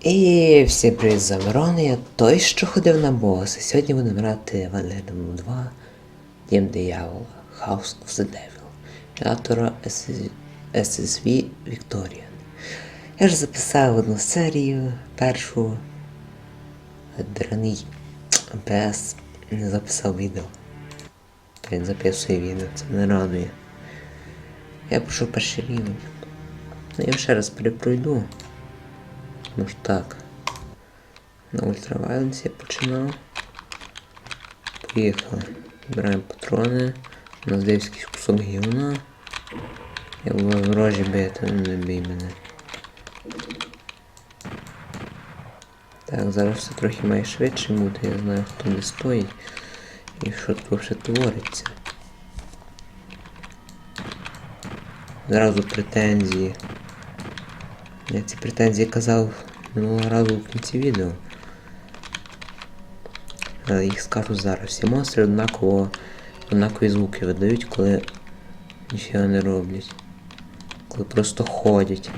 І всім привіт з Амирон, я той, що ходив на бос. І сьогодні будемо грати в Unleaded 2 Дім диявола House of the Devil автора SSV Victorian. Я ж записав одну серію, першу драний без не записав відео. Він записує відео, це не радує. Я пройшов перший рівень. Ну я ще раз перепройду. Ну ж так. На ультравайленсі я починав. Поїхали. Збираємо патрони. У нас десь якийсь кусок гівна. Я буду ворожі бити, ну не бій мене. Так, зараз все трохи має швидше бути, я знаю хто де стоїть і що тут вже твориться. Зразу претензії. Я ці претензії казав минулого разу в кінці відео. Але їх скажу зараз. Всі монстри однаково однакові звуки видають, коли нічого не роблять. Коли просто ходять.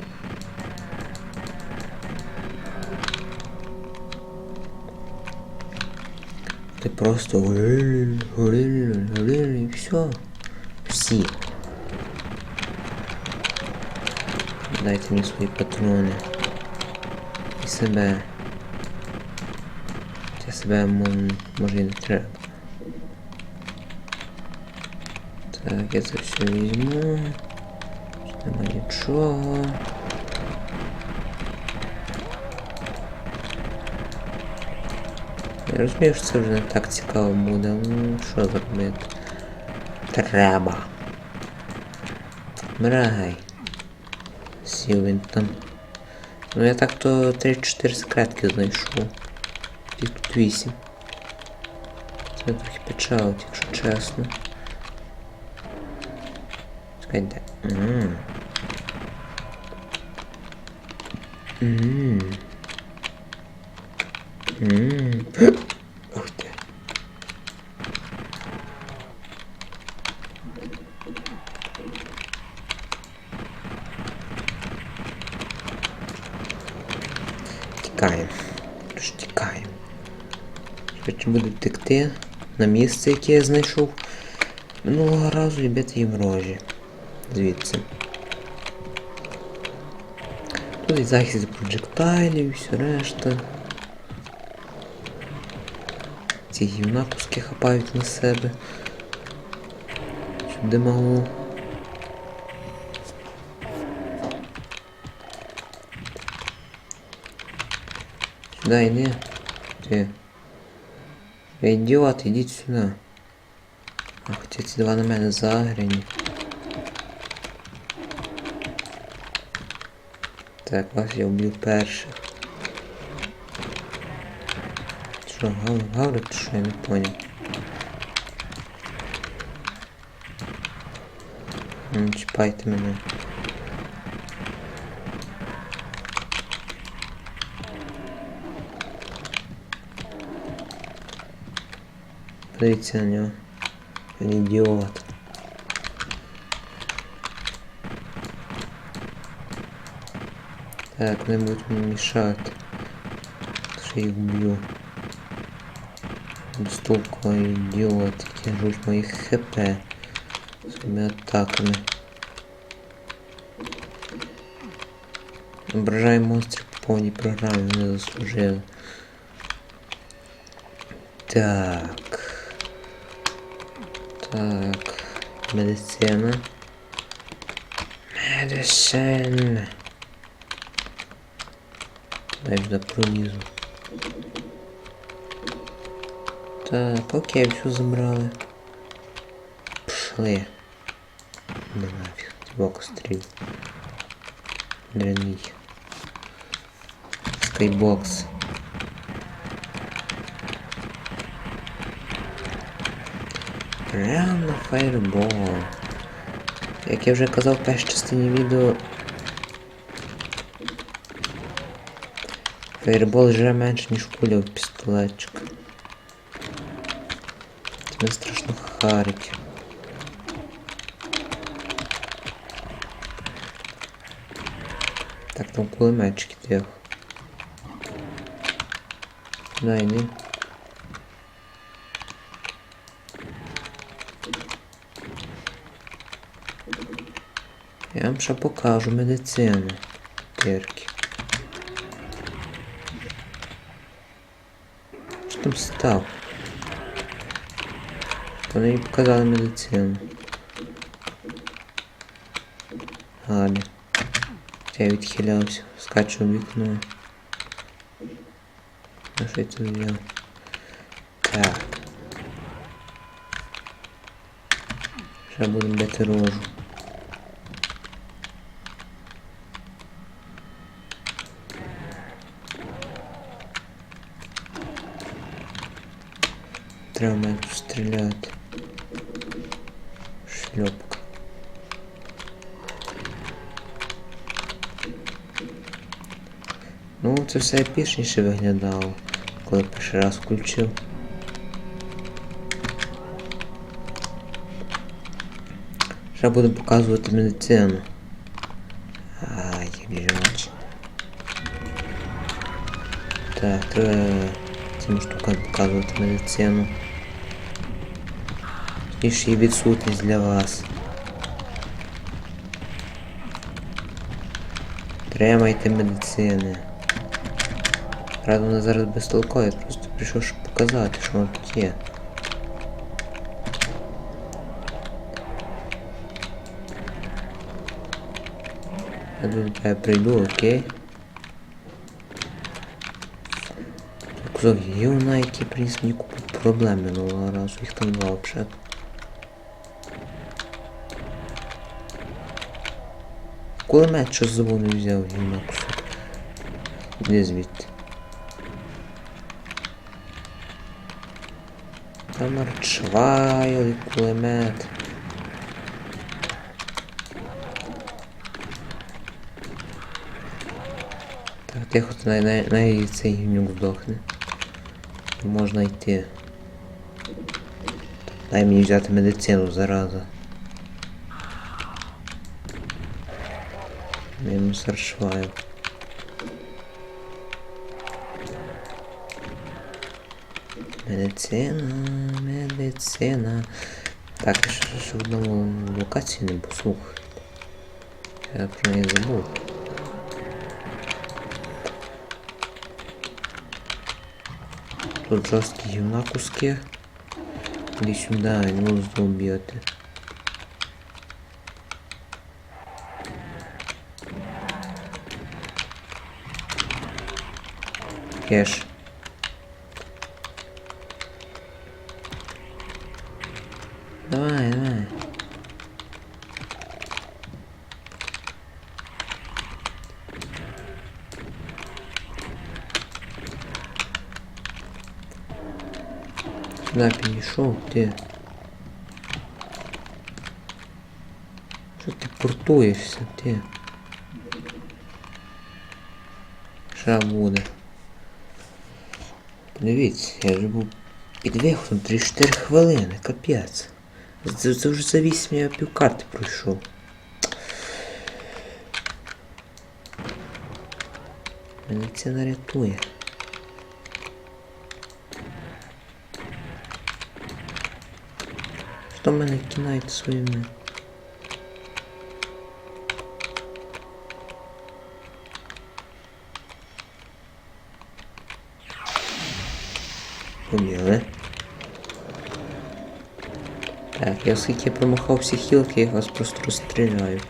Ти просто горили, горили, горили і все. Всі. Дайте мені свої патрони. І себе. Хоча себе мо- може і не треба. Так, я це все візьму. Тут Нема нічого. Я розумію, що це вже не так цікаво буде, ну що зробити? Треба. Мрагай. Сів він там. Ну я так то 3-4 секретки знайшов. Їх тут 8. Це трохи печалить, якщо чесно. Чекай, де? Ммм. Ммм. Ммм. Тікаємо. Тож тікаємо. Швидше буду втекти на місце, яке я знайшов минулого разу і бити їм рожі. Звідси. Тут і захист проджектайлів, і все решта. Ці гівна куски хапають на себе. Сюди могу. Сюда иди. Ты. Ви ідіот, ідіть сюди. А хоча ці два на мене загряні. Так, вас я вб'ю перших. Що, гав, гаврить, що я не поняв. Не чіпайте мене. Подивіться на нього. Він ідіот. Так, не будуть мені мішати. Що їх б'ю. Стовко ідіот, які жуть моїх хп своїми атаками. Ображаю монстрів по повній програмі, вони заслужили. Так. Так. Медицина. Медицина. Дай сюди пролізу. Так, окей, все забрали. Пішли. Ну нафіг, бок стріл. Дряний. Скайбокс. Реально фаєрбол. Як я вже казав в першій частині відео. Фаєрбол жре менше, ніж куля в пістолетчик. Це не страшно харить. Так, там кулеметчики тихо. Дай не. Ще покажу медицину. Перки. Що там став? Вони їй показали медицину. Галі. Я відхилявся, скачу в вікно. А що я? Так. Ще будемо бити рожу. Треба мене тут стріляти. Шльопка. Ну, це все епічніше виглядало, коли перший раз включив. Ще буду показувати медицину. Ай, біжач. Так, треба цим штукам показувати медицину. І ще й відсутність для вас. Тримайте медицини. Правда, вона зараз безтолково, я просто прийшов, щоб показати, що воно тут є. Я думаю, я прийду, окей. Кузов, є вона, які приніс мені купу проблем минулого разу, їх там два взагалі. Кулемет що з не взяв, гімна кусок. Іди звідти. Арчвайл кулемет. Так, тихо, най, най, най цей гімнюк здохне. Можна йти. Дай мені взяти медицину, зараза. Мінус аршвайл. Медицина, медицина. Так, я ще, в одному локації не послухаю. Я про неї забув. Тут жорсткі гівна куски. Іди сюди, не можу уб'яти. Кеш. Давай, давай. Сюда підійшов ти. Що ти портуєшся, ти? Що буде? Дивіться, я вже був під виходом 3-4 хвилини, капець. Це, це вже за 8 я півкарти пройшов. Мене це не рятує. Що мене кидаєте своїми? Побігли. Так, я оскільки я промахав всі хілки, я вас просто розстріляю.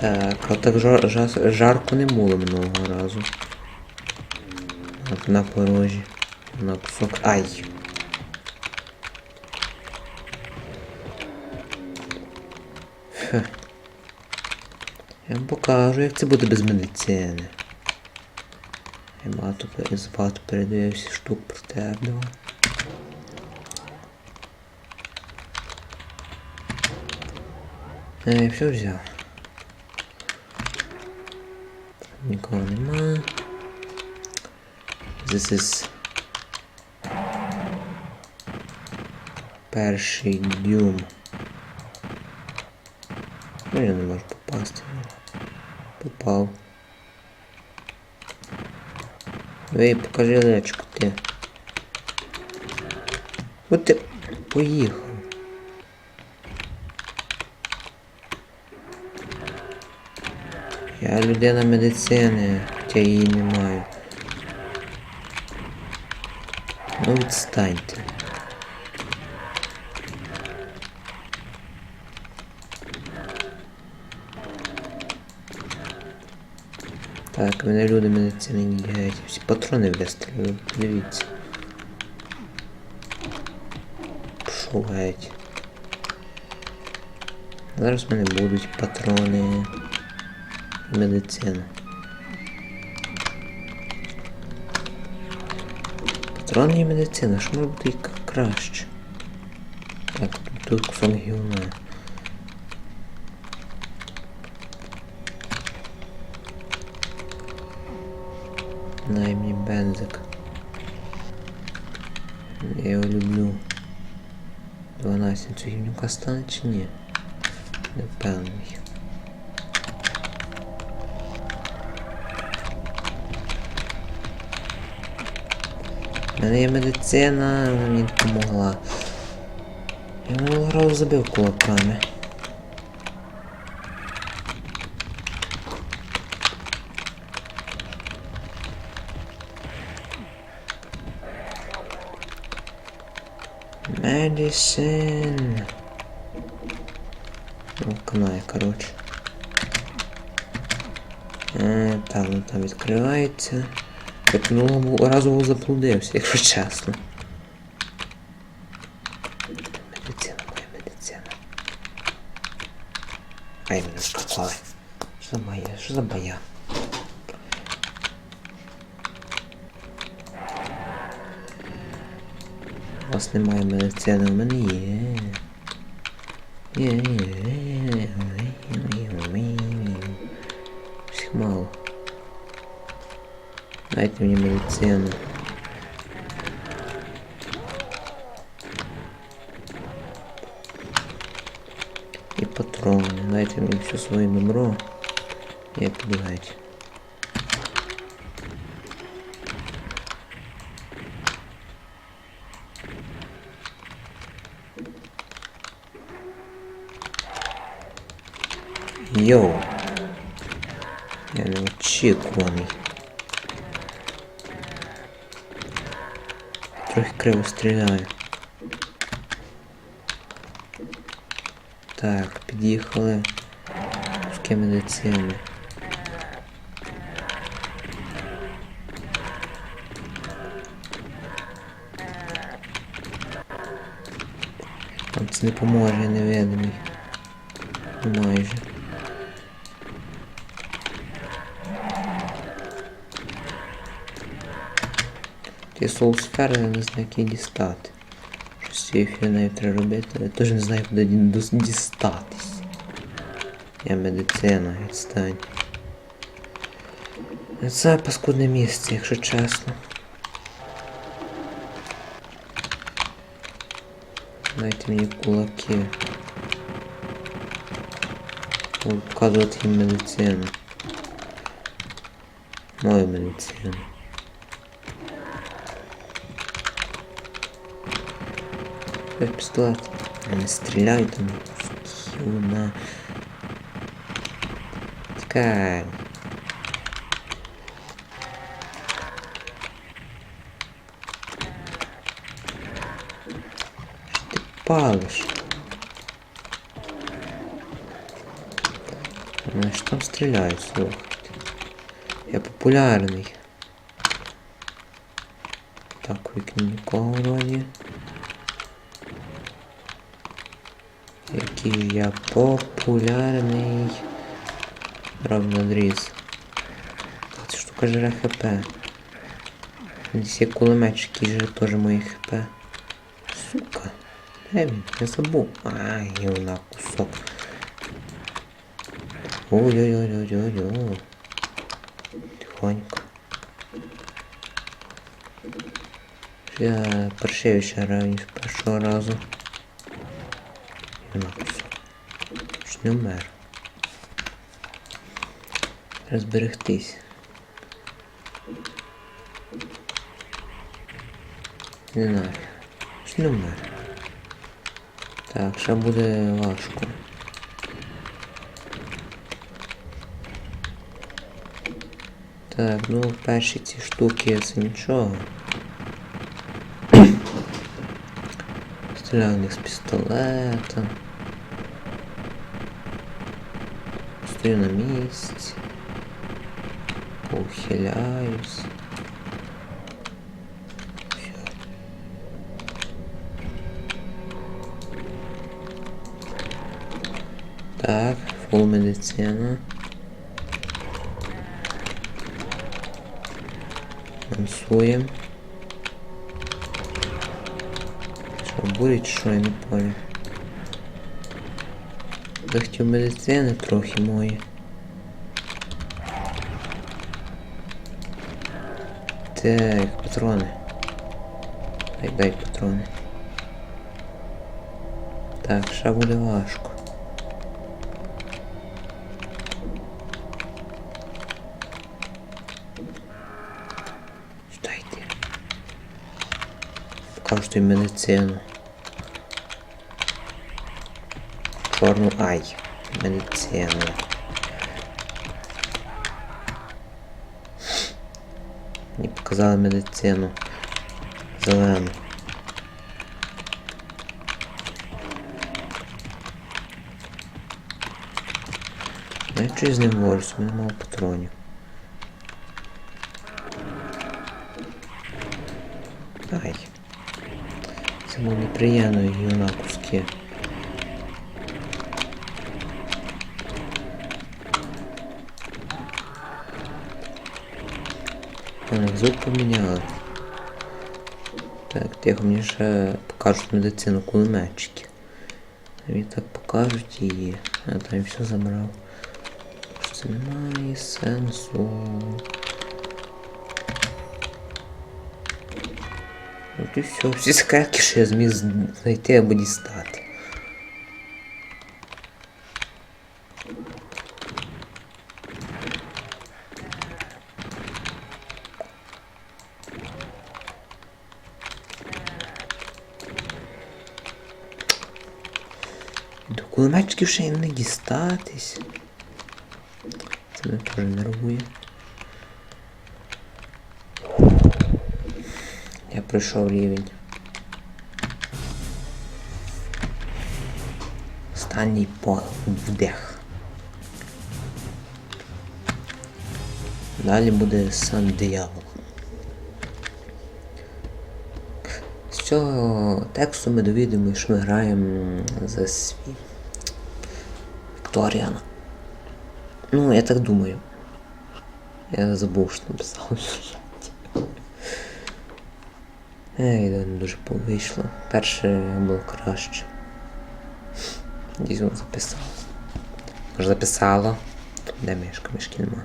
Так, а так жар, жар, жарко не було минулого разу. Так, на порожі. На кусок. Ай! Фе. Я вам покажу, як це буде без медицини. Я багато, пер- з багато передивився штук про. Е, я все взяв. Нікого нема. This is перший дюм. Ну я не можу попасти. Попав. Ей, покажи лечку ти. От ти поїхав. Я людина медицини, хоча її не маю. Ну відстаньте. Так, мене люди медицини не дігають. Всі патрони вистрілили, дивіться. Пішов геть. Зараз в мене будуть патрони. Медицина. Патрони і медицина, що може бути краще? Так, тут кусок гівна. Мені бензик. Я його люблю. 12 цю гівнюка стане чи ні? Не впевнений. У мене є медицина, вона мені допомогла. Я минулого разу забив кулаками. Медицин. Ну, канає, коротше. Е, так, ну там відкривається. Як минулого разу був заблудився, якщо чесно. Медицина, моя медицина. Ай, мене вкопали. Що за моя? Що за боя? вас немає медицини, у мене є. Є, є, є, Всіх мало. Дайте мені медицину. І патрони. Дайте мені все своє добро. Я піду Йоу. Я не очікуваний. Трохи криво стріляю. Так, під'їхали. Пуски медицини. Вам це не поможе, невидимий. Майже. Ті соусфери, я не знаю, які дістати. Щось цією фігнею треба робити, але теж не знаю, куди дістатись. Я медицина, відстань. Це паскудне місце, якщо чесно. Дайте мені кулаки. Показувати їм медицину. Мою медицину. Ой, пістолет. Не стріляй там. Юна. Тікай. Що ти палиш? Вони ж там стріляють, слухайте. Я популярний. Так, у вікні нікого Який я популярний. Равнодріз. Ця штука жре хп. Десь є кулеметчик, який жре теж мої хп. Сука. Де він? Я забув. Ай, юна кусок. Ой-ой-ой-ой-ой-ой. Тихонько. Я паршивіше граю, ніж першого разу. Не вмер. Розберегтись. Не знаю. Чи не вмер? Так, ще буде важко. Так, ну перші ці штуки це нічого. Стріляю з пістолета. Стою на місці. Поухиляюсь. Всё. Так, фул медицина. Мансуємо. Що буде, чи що я не понял. Захотів медицини трохи мої. Так, патрони. Дай дай патрони. Так, ще буде важко. Читайте. Покажу тобі медицину. Чорну ай. Медицину. Мені показали медицину. Зелену. Ну, я з ним борюсь, у мене мало патронів. Ай. Це було неприємно її на куски. Звук поміняли. Так, тихо, мені ще покажуть медицину кулеметчики. Мені так покажуть її. А там все забрав. Що Це немає сенсу. От і все. Всі скарки, що я зміг знайти або дістати. До кулеметчиків ще й не дістатись. Це мене теж нервує. Я пройшов рівень. Останній вдих. Далі буде сам диявол. З цього тексту ми довідомо, що ми граємо за свій Вікторіана. Ну, я так думаю. Я забув, що написав. Ей, не дуже вийшло. Перше було краще. Дійсно записало. Може записало. Де мишка? Мишки нема.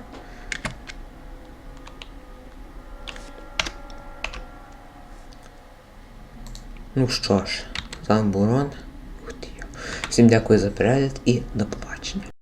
Ну що ж, з вами був. Всім дякую за перегляд і до побачення.